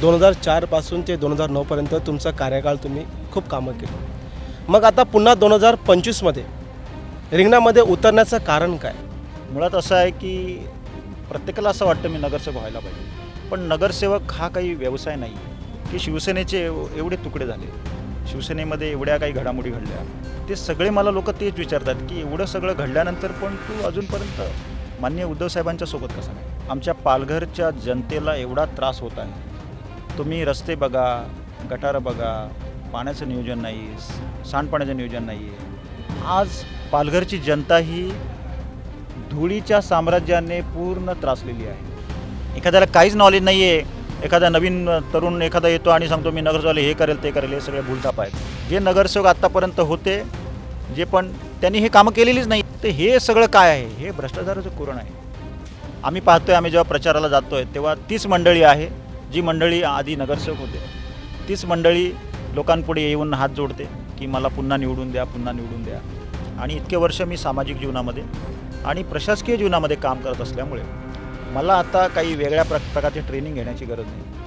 दोन हजार चारपासून ते दोन हजार नऊपर्यंत तुमचा कार्यकाळ तुम्ही खूप कामं केली. मग आता पुन्हा दोन हजार पंचवीसमध्ये रिंगणामध्ये उतरण्याचं कारण काय? मुळात असं आहे की प्रत्येकाला असं वाटतं मी नगरसेवक व्हायला पाहिजे. पण नगरसेवक हा काही व्यवसाय नाही. की शिवसेनेचे एवढे तुकडे झाले. शिवसेनेमध्ये एवढ्या काही घडामोडी घडल्या. ते सगळे मला लोक तेच विचारतात की एवढं सगळं घडल्यानंतर पण तू अजूनपर्यंत मान्य उद्धव साहेबांच्या सोबत कसा नाही? आमच्या पालघरच्या जनतेला एवढा त्रास होत आहे. तुम्ही रस्ते बघा गटारं बघा पाण्याचं नियोजन नाही सांडपाण्याचं नियोजन नाही. आहे आज पालघरची जनता ही धुळीच्या साम्राज्याने पूर्ण त्रासलेली आहे. एखाद्याला काहीच नॉलेज नाही आहे एखादा नवीन तरुण एखादा येतो आणि सांगतो मी नगरसेवक हे करेल ते करेल हे सगळे भूलथाप आहेत. जे नगरसेवक आत्तापर्यंत होते जे पण त्यांनी हे कामं केलेलीच नाही. तर हे सगळं काय आहे? हे भ्रष्टाचाराचं कुरण आहे. आम्ही पाहतोय आम्ही जेव्हा प्रचाराला जातोय तेव्हा तीच मंडळी आहे. जी मंडळी आधी नगरसेवक होते तीच मंडळी लोकांपुढे येऊन हात जोडते की मला पुन्हा निवडून द्या पुन्हा निवडून द्या. आणि इतके वर्ष मी सामाजिक जीवनामध्ये आणि प्रशासकीय जीवनामध्ये काम करत असल्यामुळे मला आता काही वेगळ्या प्र प्रकारचे ट्रेनिंग घेण्याची गरज नाही.